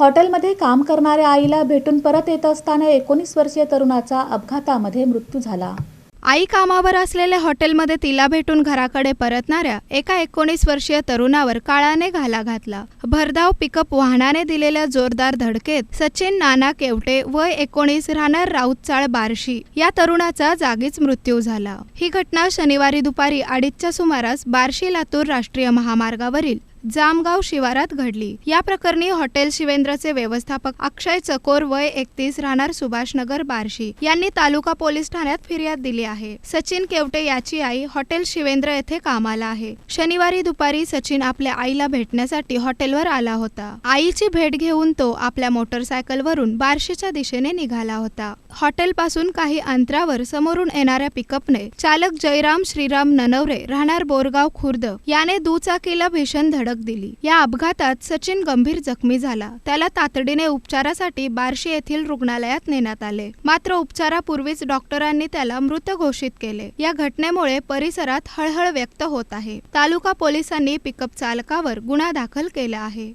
हॉटेलमध्ये काम करणाऱ्या आईला भेटून परत येत असताना एकोणीस वर्षीय तरुणाचा अपघातामध्ये मृत्यू झाला. आई कामावर असलेल्या हॉटेलमध्ये तिला भेटून घराकडे परतणाऱ्या एका एकोणीस वर्षीय तरुणावर काळाने घाला घातला. भरधाव पिकअप वाहनाने दिलेल्या जोरदार धडकेत सचिन नाना केवटे वय एकोणीस राहणार राऊतचाळ बार्शी या तरुणाचा जागीच मृत्यू झाला. ही घटना शनिवारी दुपारी अडीचच्या सुमारास बार्शी लातूर राष्ट्रीय महामार्गावरील जामगाव शिवारात घडली. या प्रकरणी हॉटेल शिवेंद्रचे व्यवस्थापक अक्षय चकोर वय एकतीस राहणार सुभाषनगर बार्शी. यांनी तालुका पोलीस ठाण्यात फिर्याद दिली आहे. सचिन केवटे याची आई हॉटेल शिवेंद्र येथे कामाला आहे. शनिवारी दुपारी सचिन आपल्या आईला भेटण्यासाठी हॉटेलवर आला होता. आईची भेट घेऊन तो आपल्या मोटरसायकलवरून बार्शीच्या दिशेने निघाला होता. हॉटेल पासून काही अंतरावर समोरून येणाऱ्या पिकअपने चालक जयराम श्रीराम ननवरे राहणार बोरगाव खुर्द याने दुचाकीला भीषण धडक दिली. या अपघातात सचिन गंभीर जखमी झाला. त्याला तातडीने उपचारासाठी बार्शी येथील रुग्णालयात नेण्यात आले. मात्र उपचारापूर्वीच डॉक्टरांनी त्याला मृत घोषित केले. या घटनेमुळे परिसरात हळहळ व्यक्त होत आहे. तालुका पोलिसांनी पिकअप चालकावर गुन्हा दाखल केला आहे.